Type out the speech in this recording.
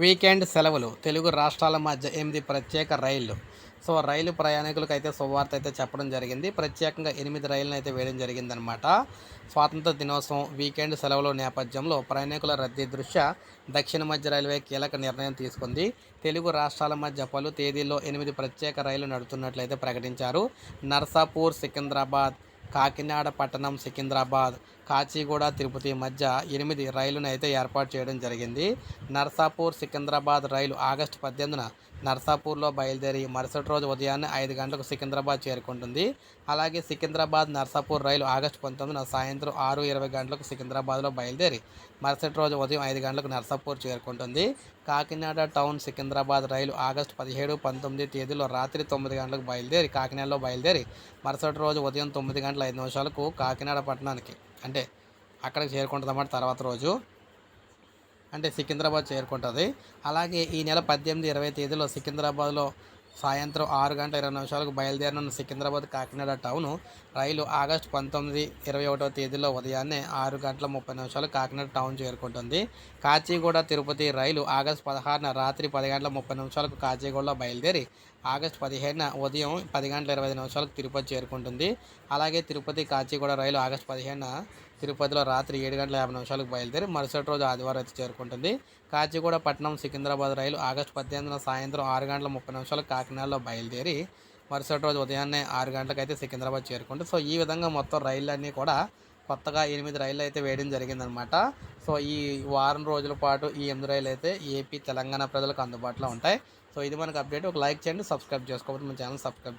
Weekend సెలవులు తెలుగు రాష్ట్రాల మధ్య ఎనిమిది ప్రత్యేక రైళ్ళు. సో రైలు ప్రయాణికులకు అయితే శుభవార్త అయితే చెప్పడం జరిగింది. ప్రత్యేకంగా ఎనిమిది రైళ్ళను అయితే వేయడం జరిగిందనమాట స్వాతంత్ర దినోత్సవం వీకెండ్ సెలవుల నేపథ్యంలో ప్రయాణికుల రద్దీ దృష్ట్యా దక్షిణ మధ్య రైల్వే కీలక నిర్ణయం తీసుకుంది. తెలుగు రాష్ట్రాల మధ్య పలు తేదీల్లో ఎనిమిది ప్రత్యేక రైళ్ళు నడుతున్నట్లయితే ప్రకటించారు. నర్సాపూర్ సికింద్రాబాద్ కాకినాడ పట్టణం సికింద్రాబాద్ కాచిగూడ తిరుపతి మధ్య ఎనిమిది రైలును అయితే ఏర్పాటు చేయడం జరిగింది. నర్సాపూర్ సికింద్రాబాద్ రైలు ఆగస్టు పద్దెనిమిదిన నర్సాపూర్లో బయలుదేరి మరుసటి రోజు ఉదయాన్నే ఐదు గంటలకు సికింద్రాబాద్ చేరుకుంటుంది. అలాగే సికింద్రాబాద్ నర్సాపూర్ రైలు ఆగస్టు పంతొమ్మిదిన సాయంత్రం ఆరు ఇరవై గంటలకు సికింద్రాబాద్లో బయలుదేరి మరుసటి రోజు ఉదయం ఐదు గంటలకు నర్సాపూర్ చేరుకుంటుంది. కాకినాడ టౌన్ సికింద్రాబాద్ రైలు ఆగస్టు పదిహేడు పంతొమ్మిది తేదీలో రాత్రి తొమ్మిది గంటలకు బయలుదేరి కాకినాడలో బయలుదేరి మరుసటి రోజు ఉదయం తొమ్మిది గంటల ఐదు నిమిషాలకు కాకినాడ పట్టణానికి అంటే అక్కడికి చేరుకుంటుందన్నమాట తర్వాత రోజు. అంటే సికింద్రాబాద్ చేరుకుంటుంది. అలాగే ఈ నెల పద్దెనిమిది ఇరవై తేదీలో సికింద్రాబాద్లో సాయంత్రం ఆరు గంటల ఇరవై నిమిషాలకు బయలుదేరిన సికింద్రాబాద్ కాకినాడ టౌను రైలు ఆగస్టు పంతొమ్మిది ఇరవై ఒకటో తేదీలో ఉదయాన్నే ఆరు గంటల ముప్పై నిమిషాలు కాకినాడ టౌన్ చేరుకుంటుంది. కాచిగూడ తిరుపతి రైలు ఆగస్టు పదహారున రాత్రి పది గంటల ముప్పై నిమిషాలకు కాచిగూడలో బయలుదేరి ఆగస్టు పదిహేడున ఉదయం పది గంటల ఇరవై ఐదు నిమిషాలకు తిరుపతి చేరుకుంటుంది. అలాగే తిరుపతి కాచిగూడ రైలు ఆగస్టు పదిహేడున తిరుపతిలో రాత్రి ఏడు గంటల యాభై నిమిషాలకు బయలుదేరి మరుసటి రోజు ఆదివారం అయితే చేరుకుంటుంది. కాచిగూడ పట్టణం సికింద్రాబాద్ రైలు ఆగస్టు పద్దెనిమిదిన సాయంత్రం ఆరు గంటల ముప్పై నిమిషాలకు కాకినాడలో బయలుదేరి మరుసటి రోజు ఉదయాన్నే ఆరు గంటలకు అయితే సికింద్రాబాద్ చేరుకుంటుంది. సో ఈ విధంగా మొత్తం రైళ్ళన్నీ కూడా కొత్తగా ఎనిమిది రైళ్ళు అయితే వేయడం జరిగిందనమాట సో ఈ వారం రోజుల పాటు ఈ ఎనిమిది రైళ్ళు అయితే ఏపీ తెలంగాణ ప్రజలకు అందుబాటులో ఉంటాయి. సో ఇది మనకు అప్డేట్. ఒక లైక్ చేయండి సబ్స్క్రైబ్ చేసుకోవాలి మన ఛానల్ సబ్స్క్రైబ్